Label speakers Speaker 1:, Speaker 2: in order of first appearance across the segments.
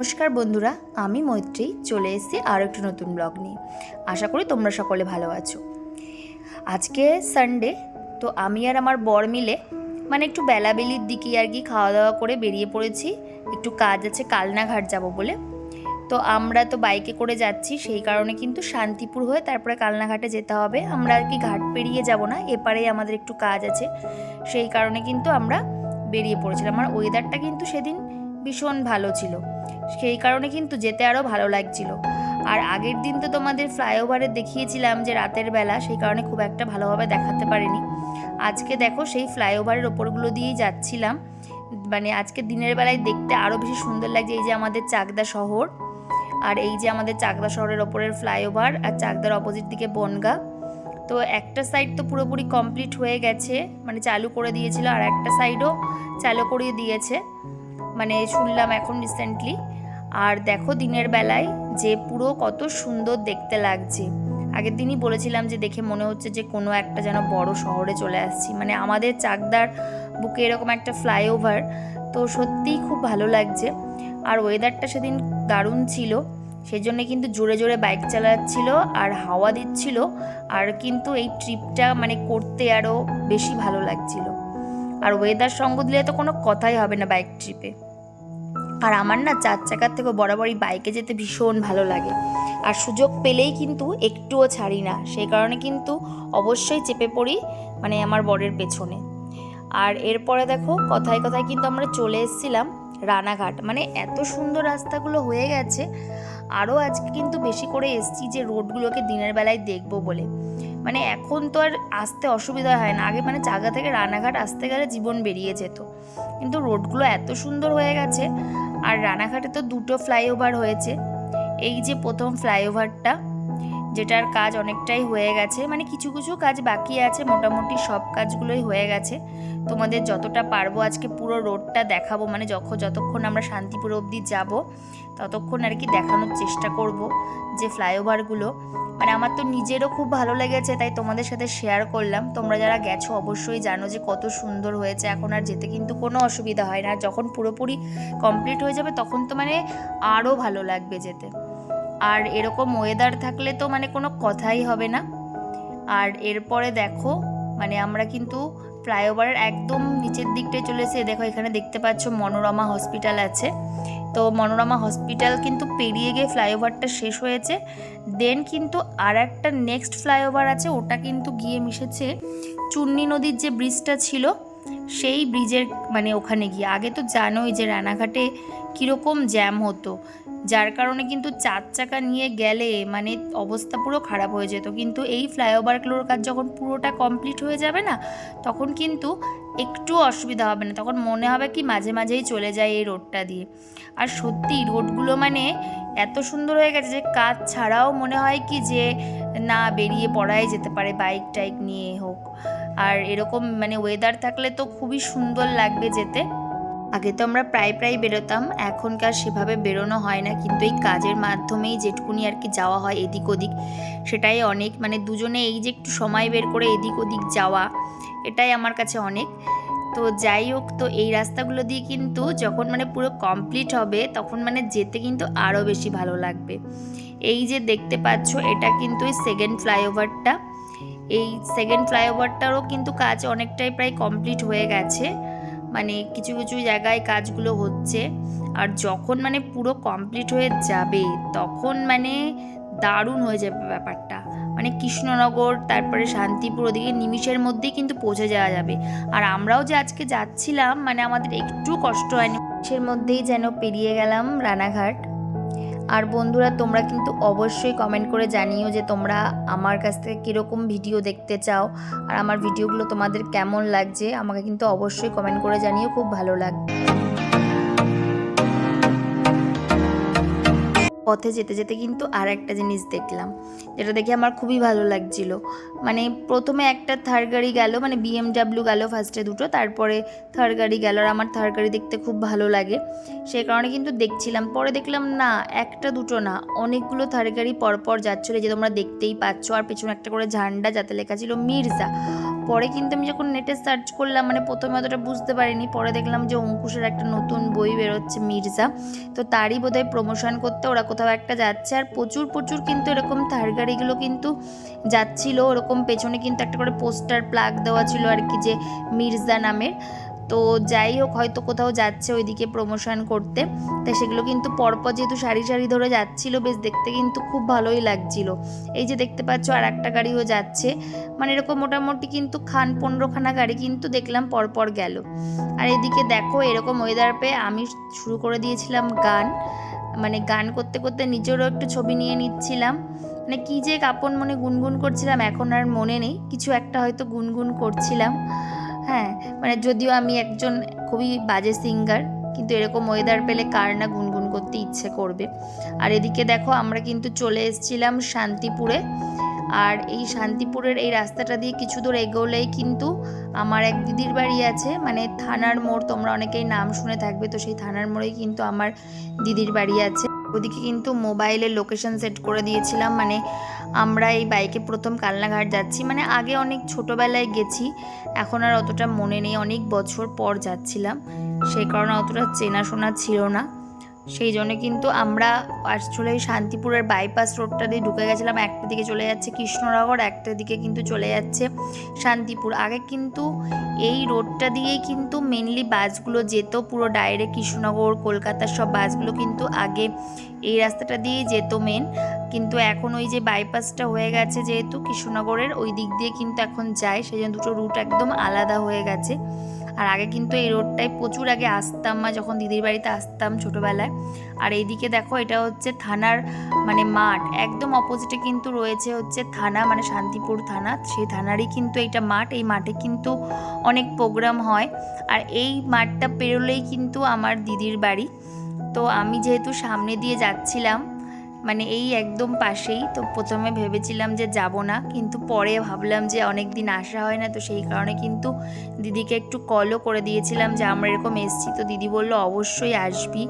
Speaker 1: নমস্কার বন্ধুরা, আমি মৈত্রী, চলে এসেছি আরও একটি নতুন ব্লগ নিয়ে। আশা করি তোমরা সকলে ভালো আছো। আজকে সানডে তো আমি আর আমার বর মিলে মানে একটু বেলাবেলির দিকে আর কি খাওয়া দাওয়া করে বেরিয়ে পড়েছি। একটু কাজ আছে, কালনাঘাট যাব বলে। তো আমরা তো বাইকে করে যাচ্ছি, সেই কারণে কিন্তু শান্তিপুর হয়ে তারপরে কালনাঘাটে যেতে হবে। আমরা আর কি ঘাট পেরিয়ে যাব না, এপারেই আমাদের একটু কাজ আছে। সেই কারণে কিন্তু আমরা বেরিয়ে পড়েছিলাম। আর ওয়েদারটা কিন্তু সেদিন ভীষণ ভালো ছিল। সেই কারণে কিন্তু যেতে আরও ভালো লাগছিল। আর আগের দিন তো তোমাদের ফ্লাইওভারে দেখিয়েছিলাম যে রাতের বেলা, সেই কারণে খুব একটা ভালোভাবে দেখাতে পারিনি। আজকে দেখো সেই ফ্লাইওভারের ওপরগুলো দিয়েই যাচ্ছিলাম। মানে আজকে দিনের বেলায় দেখতে আরও বেশি সুন্দর লাগছে এই যে আমাদের চাকদা শহর আর এই যে আমাদের চাকদা শহরের ওপরের ফ্লাইওভার আর চাকদার অপোজিট দিকে বনগা। তো একটা সাইড তো পুরোপুরি কমপ্লিট হয়ে গেছে মানে চালু করে দিয়েছিল, আর একটা সাইডও চালু করিয়ে দিয়েছে। মানে শুনলাম এখন রিসেন্টলি আর দেখো দিনের বেলায় যে পুরো কত সুন্দর দেখতে লাগছে। আগের দিনই বলেছিলাম যে দেখে মনে হচ্ছে যে কোনো একটা যেন বড় শহরে চলে আসছি। মানে আমাদের চাকদার বুকে এরকম একটা ফ্লাইওভার তো সত্যিই খুব ভালো লাগছে। আর ওয়েদারটা সেদিন দারুণ ছিল সেই জন্য কিন্তু জোরে জোরে বাইক চালাচ্ছিল আর হাওয়া দিচ্ছিল। আর কিন্তু এই ট্রিপটা মানে করতে আরও বেশি ভালো লাগছিল। আর ওয়েদার সঙ্গ দিলে তো কোনো কথাই হবে না বাইক ট্রিপে আর আমার না চার চাকার থেকেও বরাবরই বাইকে যেতে ভীষণ ভালো লাগে। আর সুযোগ পেলেই কিন্তু একটুও ছাড়ি না। সেই কারণে কিন্তু অবশ্যই চেপে পড়ি মানে আমার বরের পেছনে। আর এরপরে দেখো, কথায় কথায় কিন্তু আমরা চলে এসেছিলাম রানাঘাট। মানে এত সুন্দর রাস্তাগুলো হয়ে গেছে। আরও আজকে কিন্তু বেশি করে এসছি যে, রোডগুলোকে দিনের বেলায় দেখব বলে। মানে এখন তো আর আসতে অসুবিধা হয় না। আগে মানে জায়গা থেকে রানাঘাট আসতে গেলে জীবন বেরিয়ে যেত। কিন্তু রোডগুলো এত সুন্দর হয়ে গেছে, আর রানাঘাটে তো দুটো ফ্লাইওভার হয়েছে। এই যে প্রথম ফ্লাইওভারটা, যেটার কাজ অনেকটাই হয়ে গেছে। মানে কিছু কিছু কাজ বাকি আছে, মোটামুটি সব কাজগুলোই হয়ে গেছে। তোমাদের যতটা পারব আজকে পুরো রোডটা দেখাবো। মানে যখন যতক্ষণ আমরা শান্তিপুর অবধি যাব ততক্ষণ আর কি দেখানোর চেষ্টা করব যে ফ্লাইওভারগুলো মানে আমার তো নিজেরও খুব ভালো লেগেছে, তাই তোমাদের সাথে শেয়ার করলাম। তোমরা যারা গেছো অবশ্যই জানো যে কত সুন্দর হয়েছে, এখন আর যেতে কিন্তু কোনো অসুবিধা হয় না। যখন পুরোপুরি কমপ্লিট হয়ে যাবে তখন তো মানে আরও ভালো লাগবে যেতে। আর এরকম ওয়েদার থাকলে তো মানে কোনো কথাই হবে না। আর এরপরে দেখো মানে আমরা কিন্তু ফ্লাইওভারের একদম নিচের দিকটায় চলে এসে, দেখো এখানে দেখতে পাচ্ছ মনোরমা হসপিটাল আছে। তো মনোরমা হসপিটাল কিন্তু পেরিয়ে গিয়ে ফ্লাইওভারটা শেষ হয়েছে। দেন কিন্তু আর একটা নেক্সট ফ্লাইওভার আছে, ওটা কিন্তু গিয়ে মিশেছে চুন্নি নদীর যে ব্রিজটা ছিল, সেই ব্রিজের মানে ওখানে গিয়ে। আগে তো জানোই যে রানাঘাটে কীরকম জ্যাম হতো। যার কারণে কিন্তু চার চাকা নিয়ে গেলে মানে অবস্থা পুরো খারাপ হয়ে যেত। কিন্তু এই ফ্লাইওভারগুলোর কাজ যখন পুরোটা কমপ্লিট হয়ে যাবে না, তখন কিন্তু একটু অসুবিধা হবে না। তখন মনে হবে কি মাঝে মাঝেই চলে যায় এই রোডটা দিয়ে। আর সত্যি রোডগুলো মানে এত সুন্দর হয়ে গেছে যে কাজ ছাড়াও মনে হয় কি যে না বেরিয়ে পড়াই যেতে পারে বাইক টাইক নিয়ে হোক। আর এরকম মানে ওয়েদার থাকলে তো খুবই সুন্দর লাগবে যেতে। আগে তো আমরা প্রায় প্রায় বেরোতাম, এখনকার সেভাবে বেরোনো হয় না, কিন্তু এই কাজের মাধ্যমেই যেটুকুনি আর কি যাওয়া হয় এদিক ওদিক, সেটাই অনেক মানে দুজনে এই যে একটু সময় বের করে এদিক ওদিক যাওয়া, এটাই আমার কাছে অনেক। তো যাই হোক, তো এই রাস্তাগুলো দিয়ে কিন্তু যখন মানে পুরো কমপ্লিট হবে, তখন মানে যেতে কিন্তু আরও বেশি ভালো লাগবে। এই যে দেখতে পাচ্ছ, এটা কিন্তু এই সেকেন্ড ফ্লাইওভারটা এই সেকেন্ড ফ্লাইওভারটারও কিন্তু কাজ অনেকটাই প্রায় কমপ্লিট হয়ে গেছে। মানে কিছু কিছু জায়গায় কাজগুলো হচ্ছে। আর যখন মানে পুরো কমপ্লিট হয়ে যাবে, তখন মানে দারুণ হয়ে যাবে ব্যাপারটা। মানে কৃষ্ণনগর, তারপরে শান্তিপুর, ওদিকে নিমিষের মধ্যেই কিন্তু পৌঁছে যাওয়া যাবে। আর আমরাও যে আজকে যাচ্ছিলাম মানে আমাদের একটু কষ্ট হয়নি। নিমিষের মধ্যেই যেন পেরিয়ে গেলাম রানাঘাট। আর বন্ধুরা, তোমরা কিন্তু অবশ্যই কমেন্ট করে জানিও যে তোমরা আমার কাছ থেকে কীরকম ভিডিও দেখতে চাও আর আমার ভিডিওগুলো তোমাদের কেমন লাগছে। আমাকে কিন্তু অবশ্যই কমেন্ট করে জানিও, খুব ভালো লাগবে। পথে যেতে যেতে কিন্তু আর একটা জিনিস দেখলাম, যেটা দেখে আমার খুবই ভালো লাগছিল। মানে প্রথমে একটা থার্ড গাড়ি গেল মানে বিএমডাব্লিউ গেল ফার্স্টে দুটো, তারপরে থার্ড গাড়ি গেল আর আমার থার্ড গাড়ি দেখতে খুব ভালো লাগে। সেই কারণে কিন্তু দেখছিলাম, পরে দেখলাম না, একটা দুটো না, অনেকগুলো থার্ড গাড়ি পরপর যাচ্ছিল যে তোমরা দেখতেই পাচ্ছ, আর পেছনে একটা করে ঝান্ডা যাতে লেখা ছিল মির্জা। পরে কিন্তু আমি যখন নেটে সার্চ করলাম মানে প্রথমে অতটা বুঝতে পারিনি, পরে দেখলাম যে অঙ্কুশের একটা নতুন বই বেরোচ্ছে মির্জা, তো তারই বোধহয় প্রমোশন করতে ওরা কোথাও একটা যাচ্ছে আর প্রচুর প্রচুর কিন্তু এরকম থার গাড়িগুলো কিন্তু যাচ্ছিল। ওরকম পেছনে কিন্তু একটা করে পোস্টার প্লাগ দেওয়া ছিল আর কি যে মির্জা নামের। তো যাই হোক, হয়তো কোথাও যাচ্ছে ওইদিকে প্রমোশন করতে। তাই সেগুলো কিন্তু পরপর যেহেতু সারি সারি ধরে যাচ্ছিল, বেশ দেখতে কিন্তু খুব ভালোই লাগছিল। এই যে দেখতে পাচ্ছ আর একটা গাড়িও যাচ্ছে। মানে এরকম মোটামুটি কিন্তু খান, পনেরোখানা গাড়ি কিন্তু দেখলাম পরপর গেল। আর এদিকে দেখো এরকম ওয়েদার পেয়ে আমি শুরু করে দিয়েছিলাম গান। মানে গান করতে করতে নিজেরও একটু ছবি নিয়ে নিচ্ছিলাম। মানে কী যে কাপন মনে গুনগুন করছিলাম, এখন আর মনে নেই। কিছু একটা হয়তো গুনগুন করছিলাম। হ্যাঁ মানে যদিও আমি একজন খুবই বাজে সিঙ্গার কিন্তু এরকম ওয়েদার পেলে কার না গুনগুন করতে ইচ্ছে করবে। আর এদিকে দেখো, আমরা কিন্তু চলে এসেছিলাম শান্তিপুরে। আর এই শান্তিপুরের এই রাস্তাটা দিয়ে কিছু দূর এগোলেই কিন্তু আমার এক দিদির বাড়ি আছে মানে থানার মোড়, তোমরা অনেকেই নাম শুনে থাকবে, তো সেই থানার মোড়েই কিন্তু আমার দিদির বাড়ি আছে। ওদিকে কিন্তু মোবাইলে লোকেশন সেট করে দিয়েছিলাম মানে আমরা এই বাইকে প্রথম কালনাঘাট যাচ্ছি মানে আগে অনেক ছোটোবেলায় গেছি, এখন আর অতটা মনে নেই, অনেক বছর পর যাচ্ছিলাম, সেই কারণে অতটা চেনাশোনা ছিল না। সেই জন্য কিন্তু আমরা আসলে শান্তিপুরের বাইপাস রোডটা দিয়ে ঢুকে গেছিলাম। একটা দিকে চলে যাচ্ছে কৃষ্ণনগর, একটা দিকে কিন্তু চলে যাচ্ছে শান্তিপুর। আগে কিন্তু এই রোডটা দিয়েই কিন্তু মেনলি বাসগুলো যেত, পুরো ডাইরেক্ট কৃষ্ণনগর কলকাতার সব বাসগুলো কিন্তু আগে এই রাস্তাটা দিয়েই যেত মেন কিন্তু এখন ওই যে বাইপাসটা হয়ে গেছে যেহেতু কৃষ্ণনগরের, ওই দিক দিয়ে কিন্তু এখন যায়। সেই জন্য দুটো রুট একদম আলাদা হয়ে গেছে। আর আগে কিন্তু এই রোডটায় প্রচুর আগে আসতাম, মা যখন দিদির বাড়িতে আসতাম ছোটোবেলায়। আর এইদিকে দেখো, এটা হচ্ছে থানার মানে মাঠ, একদম অপোজিটে কিন্তু রয়েছে হচ্ছে থানা মানে শান্তিপুর থানা। সেই থানারই কিন্তু এইটা মাঠ, এই মাঠে কিন্তু অনেক প্রোগ্রাম হয়। আর এই মাঠটা পেরোলেই কিন্তু আমার দিদির বাড়ি। তো আমি যেহেতু সামনে দিয়ে যাচ্ছিলাম মানে এই একদম পাশেই। তো প্রথমে ভেবেছিলাম যে যাব না, কিন্তু পরে ভাবলাম যে অনেক দিন আসা হয় না, তো সেই কারণে কিন্তু দিদিকে একটু কলও করে দিয়েছিলাম যে আমরা এরকম এসছি। তো দিদি বলল, অবশ্যই আসবি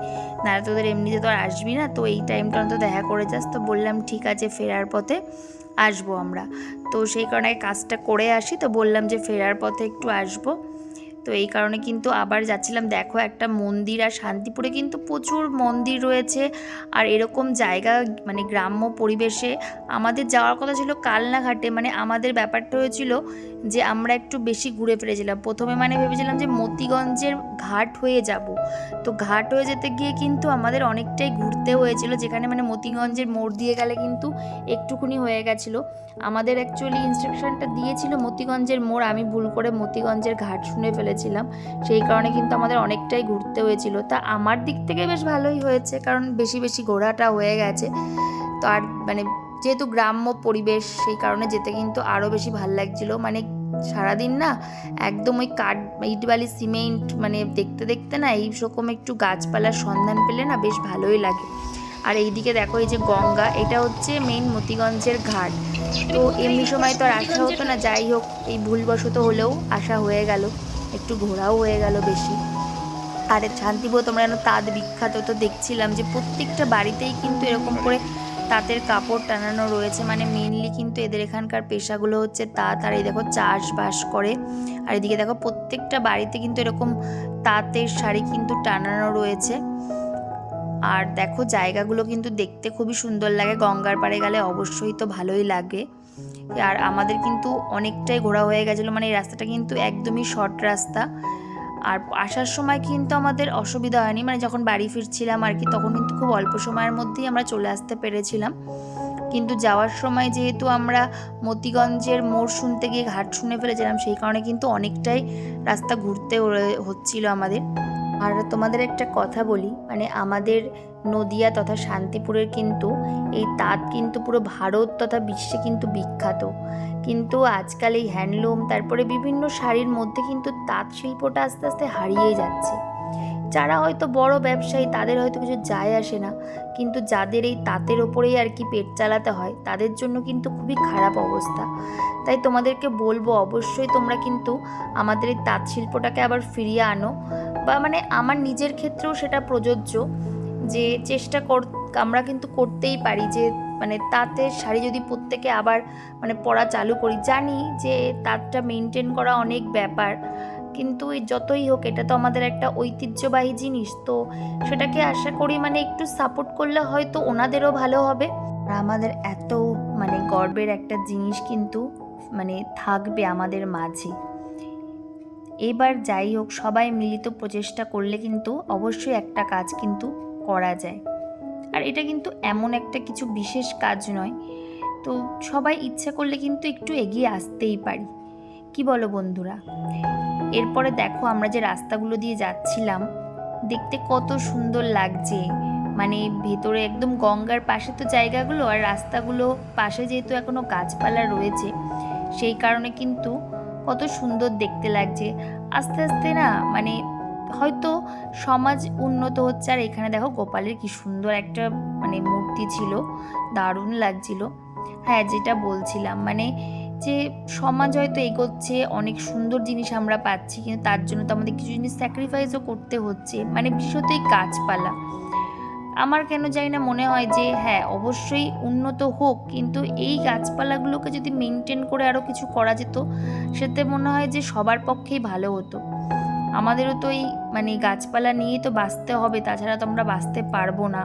Speaker 1: না তোদের এমনিতে তো আর আসবি না, তো এই টাইমটা তো দেখা করে যাস। তো বললাম, ঠিক আছে, ফেরার পথে আসব আমরা। তো সেই কারণে কাজটা করে আসি, তো বললাম যে ফেরার পথে একটু আসব। তো এই কারণে কিন্তু আবার যাচ্ছিলাম। দেখো একটা মন্দির আর শান্তিপুরে কিন্তু প্রচুর মন্দির রয়েছে। আর এরকম জায়গা মানে গ্রাম্য পরিবেশে আমাদের যাওয়ার কথা ছিল কালনাঘাটে। মানে আমাদের ব্যাপারটা হয়েছিল যে আমরা একটু বেশি ঘুরে ফিরেছিলাম। প্রথমে মানে ভেবেছিলাম যে মতিগঞ্জের ঘাট হয়ে যাব। তো ঘাট হয়ে যেতে গিয়ে কিন্তু আমাদের অনেকটাই ঘুরতে হয়েছিল, যেখানে মানে মতিগঞ্জের মোড় দিয়ে গেলে কিন্তু একটুকুনি হয়ে গেছিল। আমাদের অ্যাকচুয়ালি ইনস্ট্রাকশনটা দিয়েছিল মতিগঞ্জের মোড়, আমি ভুল করে মতিগঞ্জের ঘাট শুনে ফেলেছিলাম। সেই কারণে কিন্তু আমাদের অনেকটাই ঘুরতে হয়েছিল। তা আমার দিক থেকে বেশ ভালোই হয়েছে, কারণ বেশি বেশি ঘোরাটা হয়ে গেছে। তো আর মানে যেহেতু গ্রাম্য পরিবেশ, সেই কারণে যেতে কিন্তু আরও বেশি ভালো লাগছিল। মানে সারাদিন না একদম ওই কাঠ ইট বালি সিমেন্ট মানে দেখতে দেখতে না এইরকম একটু গাছপালার সন্ধান পেলে না বেশ ভালোই লাগে। আর এইদিকে দেখো এই যে গঙ্গা, এটা হচ্ছে মেইন মতিগঞ্জের ঘাট। তো এমনি সময় তো আর আসা হতো না, যাই হোক এই ভুলবশত হলেও আসা হয়ে গেল। একটু ঘোরাও হয়ে গেল বেশি। আর শান্তিপুর, তোমরা যেন তাঁত বিখ্যাত, তো দেখছিলাম যে প্রত্যেকটা বাড়িতেই কিন্তু এরকম করে তাঁতের কাপড় টানানো রয়েছে মানে মেনলি কিন্তু এদের এখানকার পেশাগুলো হচ্ছে তাঁত। আর এই দেখো চাষবাস করে। আর এদিকে দেখো প্রত্যেকটা বাড়িতে কিন্তু এরকম তাঁতের শাড়ি কিন্তু টানানো রয়েছে। আর দেখো জায়গাগুলো কিন্তু দেখতে খুবই সুন্দর লাগে। গঙ্গার পাড়ে গেলে অবশ্যই তো ভালোই লাগে। আর আমাদের কিন্তু অনেকটাই ঘোরা হয়ে গেছিল মানে এই রাস্তাটা কিন্তু একদমই শর্ট রাস্তা। আর আসার সময় কিন্তু আমাদের অসুবিধা হয়নি। মানে যখন বাড়ি ফিরছিলাম আর কি, তখন কিন্তু খুব অল্প সময়ের মধ্যেই আমরা চলে আসতে পেরেছিলাম। কিন্তু যাওয়ার সময় যেহেতু আমরা মতিগঞ্জের মোড় শুনতে গিয়ে ঘাট শুনে ফেলেছিলাম, সেই কারণে কিন্তু অনেকটাই রাস্তা ঘুরতে হচ্ছিল আমাদের। আর তোমাদের একটা কথা বলি মানে আমাদের নদিয়া তথা শান্তিপুরের কিন্তু, এই তাঁত কিন্তু পুরো ভারত তথা বিশ্বে কিন্তু বিখ্যাত। কিন্তু আজকাল এই হ্যান্ডলুম, তারপরে বিভিন্ন শাড়ির মধ্যে কিন্তু তাঁত শিল্পটা আস্তে আস্তে হারিয়ে যাচ্ছে। যারা হয়তো বড় ব্যবসায়ী, তাদের হয়তো কিছু যায় আসে না। কিন্তু যাদের এই তাঁতের ওপরেই আর কি পেট চালাতে হয়, তাদের জন্য কিন্তু খুবই খারাপ অবস্থা। তাই তোমাদেরকে বলব, অবশ্যই তোমরা কিন্তু আমাদের এই তাঁত শিল্পটাকে আবার ফিরিয়ে আনো। বা মানে আমার নিজের ক্ষেত্রেও সেটা প্রযোজ্য। যে চেষ্টা কর, আমরা কিন্তু করতেই পারি যে মানে তাঁতের শাড়ি যদি প্রত্যেকে আবার মানে পরা চালু করি। জানি যে তাঁতটা মেনটেন করা অনেক ব্যাপার, কিন্তু যতই হোক, এটা তো আমাদের একটা ঐতিহ্যবাহী জিনিস। তো সেটাকে আশা করি মানে একটু সাপোর্ট করলে হয়তো ওনাদেরও ভালো হবে। আর আমাদের এত মানে গর্বের একটা জিনিস কিন্তু মানে থাকবে আমাদের মাঝে। এবার যাই হোক, সবাই মিলিত প্রচেষ্টা করলে কিন্তু অবশ্যই একটা কাজ কিন্তু করা যায়। আর এটা কিন্তু এমন একটা কিছু বিশেষ কাজ নয়। তো সবাই ইচ্ছা করলে কিন্তু একটু এগিয়ে আসতেই পারি। কি বলো বন্ধুরা? এরপরে দেখো আমরা যে রাস্তাগুলো দিয়ে যাচ্ছিলাম, দেখতে কত সুন্দর লাগছে। মানে ভেতরে একদম গঙ্গার পাশে তো জায়গাগুলো আর রাস্তাগুলো পাশে যেহেতু এখনও গাছপালা রয়েছে, সেই কারণে কিন্তু কত সুন্দর দেখতে লাগছে। আস্তে আস্তে না মানে হয়তো সমাজ উন্নত হচ্ছে। আর এখানে দেখো গোপালের কি সুন্দর একটা মানে মূর্তি ছিল, দারুণ লাগছিল। হ্যাঁ যেটা বলছিলাম মানে যে সমাজ হয়তো এগোচ্ছে, অনেক সুন্দর জিনিস আমরা পাচ্ছি, কিন্তু তার জন্য তো আমাদের কিছু জিনিস স্যাক্রিফাইসও করতে হচ্ছে মানে বিশেষত এই গাছপালা। আমার কেন জানি না মনে হয় যে হ্যাঁ অবশ্যই উন্নত হোক, কিন্তু এই গাছপালাগুলোকে যদি মেনটেন করে আরও কিছু করা যেত, সেতে মনে হয় যে সবার পক্ষেই ভালো হতো। আমাদেরও তো এই মানে গাছপালা নিয়েই তো বাঁচতে হবে, তাছাড়া তো আমরা বাঁচতে পারব না।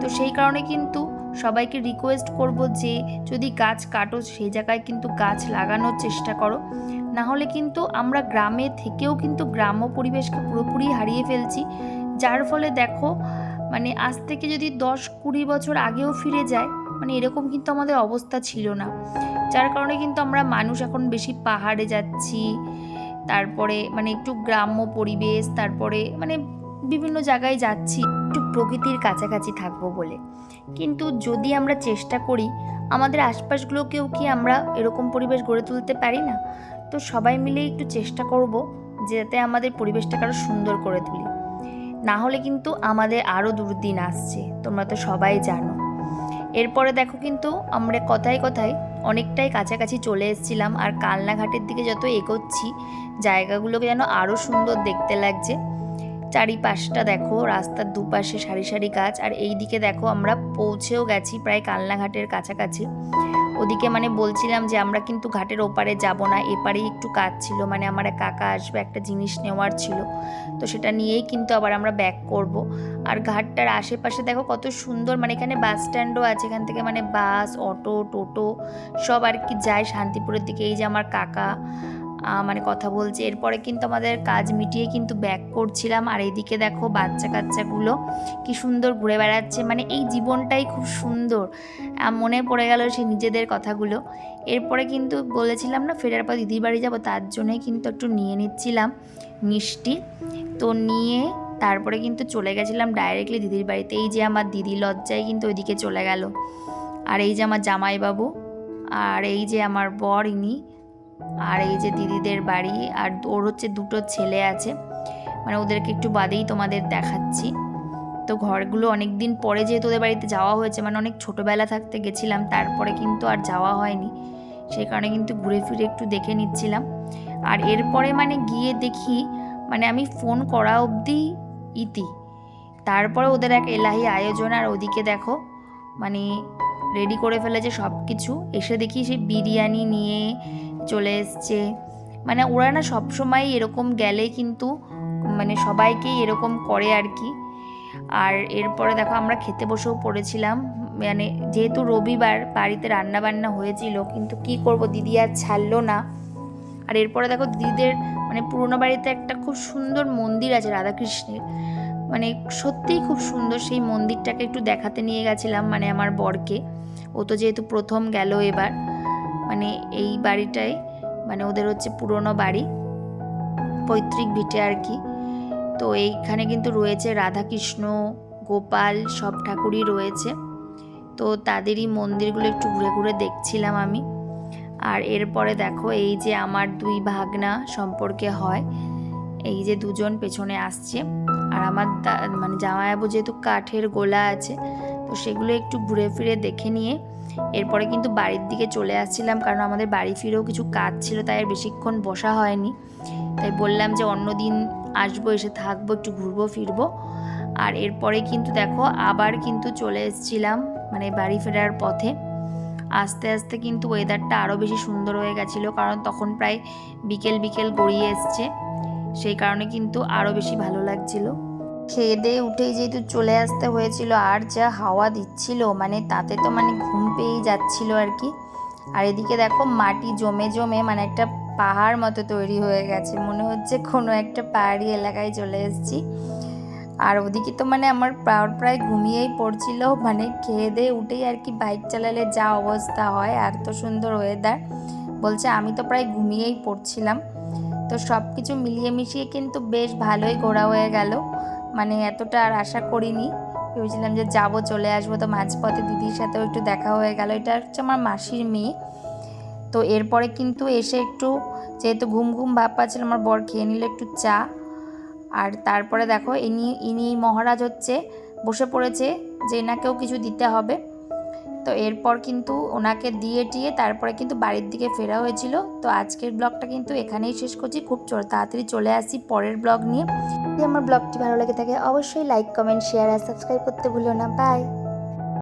Speaker 1: তো সেই কারণে কিন্তু সবাইকে রিকোয়েস্ট করব যে, যদি গাছ কাটো, সেই জায়গায় কিন্তু গাছ লাগানোর চেষ্টা করো। না হলে কিন্তু আমরা গ্রামে থেকেও কিন্তু গ্রাম্য পরিবেশকে পুরোপুরি হারিয়ে ফেলছি। যার ফলে দেখো মানে আজ থেকে যদি দশ কুড়ি বছর আগেও ফিরে যায় মানে এরকম কিন্তু আমাদের অবস্থা ছিল না। যার কারণে কিন্তু আমরা মানুষ এখন বেশি পাহাড়ে যাচ্ছি তারপরে মানে একটু গ্রাম্য পরিবেশ, তারপরে মানে বিভিন্ন জায়গায় যাচ্ছি, একটু প্রকৃতির কাছাকাছি থাকব বলে। কিন্তু যদি আমরা চেষ্টা করি, আমাদের আশপাশগুলোকেও কি আমরা এরকম পরিবেশ গড়ে তুলতে পারি না? তো সবাই মিলে একটু চেষ্টা করব যাতে আমাদের পরিবেশটাকে আরও সুন্দর করে তুলি। না হলে কিন্তু আমাদের আরও দুর্দিন আসছে, তোমরা তো সবাই জানো। এরপরে দেখো কিন্তু আমরা কথায় কথায় অনেকটাই কাছাকাছি চলে এসেছিলাম আর কালনাঘাটের দিকে যত এগোচ্ছি, জায়গাগুলোকে যেন আরও সুন্দর দেখতে লাগছে। চারিপাশটা দেখো, রাস্তার দুপাশে সারি সারি গাছ, আর এই দিকে দেখো আমরা পৌঁছেও গেছি প্রায় কালনাঘাটের কাছাকাছি। ওদিকে মানে বলছিলাম যে আমরা কিন্তু ঘাটের ওপারে যাব না, এপারেই একটু কাজ ছিল মানে আমার এক কাকা আসবে, একটা জিনিস নেওয়ার ছিল। তো সেটা নিয়েই কিন্তু আবার আমরা ব্যাক করব। আর ঘাটটার আশেপাশে দেখো কত সুন্দর মানে এখানে বাস স্ট্যান্ডও আছে, এখান থেকে মানে বাস অটো টোটো, সব আর কি যায় শান্তিপুরের দিকে। এই যে আমার কাকা মানে কথা বলছে। এরপরে কিন্তু আমাদের কাজ মিটিয়ে কিন্তু ব্যাক করছিলাম। আর এইদিকে দেখো বাচ্চা কাচ্চাগুলো কি সুন্দর ঘুরে বেড়াচ্ছে। মানে এই জীবনটাই খুব সুন্দর। মনে পড়ে গেল সেই নিজেদের কথাগুলো। এরপরে কিন্তু বলেছিলাম না, ফেরার পর দিদির বাড়ি যাব, তার জন্যই কিন্তু একটু নিয়ে নিচ্ছিলাম মিষ্টি। তো নিয়ে তারপরে কিন্তু চলে গেছিলাম ডাইরেক্টলি দিদির বাড়িতে। এই যে আমার দিদি লজ্জায় কিন্তু ওইদিকে চলে গেল। আর এই যে আমার জামাইবাবু, আর এই যে আমার বর ইনি আর এই যে দিদিদের বাড়ি, আর ওর হচ্ছে দুটো ছেলে আছে। মানে ওদেরকে একটু বাদেই তোমাদের দেখাচ্ছি। তো ঘরগুলো অনেক দিন পরে যেহেতু ওদের বাড়িতে যাওয়া হয়েছে মানে অনেক ছোটোবেলা থাকতে গেছিলাম, তারপরে কিন্তু আর যাওয়া হয়নি। সেই কারণে কিন্তু ঘুরে ফিরে একটু দেখে নিচ্ছিলাম। আর এরপরে মানে গিয়ে দেখি মানে আমি ফোন করা অবধি ইতি। তারপরে ওদের এক এলাহি আয়োজন, আর ওদিকে দেখো মানে রেডি করে ফেলেছে সব কিছু এসে দেখি সেই বিরিয়ানি নিয়ে চলে এসছে। মানে ওরা না সবসময় এরকম গেলে কিন্তু মানে সবাইকেই এরকম করে আর কি। আর এরপরে দেখো আমরা খেতে বসেও পড়েছিলাম। মানে যেহেতু রবিবার বাড়িতে রান্না বান্না হয়েছিল, কিন্তু কি করব দিদি আর ছাড়লো না। আর এরপরে দেখো দিদিদের মানে পুরোনো বাড়িতে একটা খুব সুন্দর মন্দির আছে রাধাকৃষ্ণের। মানে সত্যিই খুব সুন্দর, সেই মন্দিরটাকে একটু দেখাতে নিয়ে গেছিলাম মানে আমার বরকে। ও তো যেহেতু প্রথম গেল এবার। মানে এই বাড়িটায় মানে ওদের হচ্ছে পুরনো বাড়ি, পৈতৃক ভিটে আর কি। তো এইখানে কিন্তু রয়েছে রাধাকৃষ্ণ, গোপাল, সব ঠাকুরই রয়েছে। তো তাদেরই মন্দিরগুলো একটু ঘুরে ঘুরে দেখছিলাম আমি। আর এরপরে দেখো এই যে আমার দুই ভাগনা সম্পর্কে হয়, এই যে দুজন পেছনে আসছে। আর আমার মানে জামাইবাবু যেহেতু কাঠের গোলা আছে, তো সেগুলো একটু ঘুরে ফিরে দেখে নিয়ে এরপরে কিন্তু বাড়ির দিকে চলে আসছিলাম কারণ আমাদের বাড়ি ফিরেও কিছু কাজ ছিল, তাই আর বেশিক্ষণ বসা হয়নি। তাই বললাম যে অন্য দিন আসব, এসে থাকব, একটু ঘুরবো, ফিরবো। আর এরপরে কিন্তু দেখো আবার কিন্তু চলে এসেছিলাম মানে বাড়ি ফেরার পথে। আস্তে আস্তে কিন্তু ওয়েদারটা আরও বেশি সুন্দর হয়ে গেছিল, কারণ তখন প্রায় বিকেল বিকেল গড়িয়ে এসছে। সেই কারণে কিন্তু আরও বেশি ভালো লাগছিল। খেয়ে দিয়ে উঠেই যেহেতু চলে আসতে হয়েছিল, আর যা হাওয়া দিচ্ছিল মানে তাতে তো মানে ঘুম পেয়েই যাচ্ছিল আর কি। আর এদিকে দেখো মাটি জমে জমে মানে একটা পাহাড় মতো তৈরি হয়ে গেছে, মনে হচ্ছে কোনো একটা পাহাড়ি এলাকায় চলে এসেছি। আর ওদিকে তো মানে আমার প্রায় প্রায় ঘুমিয়েই পড়ছিল মানে খেয়ে দিয়ে উঠেই আর কি বাইক চালালে যা অবস্থা হয়, আর তো সুন্দর ওয়েদার বলছে আমি তো প্রায় ঘুমিয়েই পড়ছিলাম। তো সব কিছু মিলিয়ে মিশিয়ে কিন্তু বেশ ভালোই ঘোরা হয়ে গেল। মানে এতটা আর আশা করিনি। ভেবেছিলাম যে যাব, চলে আসব। তো মাঝপথে দিদির সাথেও একটু দেখা হয়ে গেল। এটা হচ্ছে আমার মাসির মেয়ে। তো এরপরে কিন্তু এসে একটু, যেহেতু ঘুম ঘুম ভাব পাচ্ছিল, আমার বর খেয়ে নিল একটু চা। আর তারপরে দেখো, ইনি ইনি মহারাজ হচ্ছে, বসে পড়েছে, যে এনাকেও কিছু দিতে হবে। তো এরপর কিন্তু ওনাকে দিয়ে টিয়ে তারপরে কিন্তু বাড়ির দিকে ফেরা হয়েছিল। তো আজকের ব্লগটা কিন্তু এখানেই শেষ করছি। খুব তাড়াতাড়ি চলে আসি পরের ব্লগ নিয়ে। যদি আমার ব্লগটি ভালো লেগে থাকে, অবশ্যই লাইক কমেন্ট শেয়ার আর সাবস্ক্রাইব করতে ভুলো না। বাই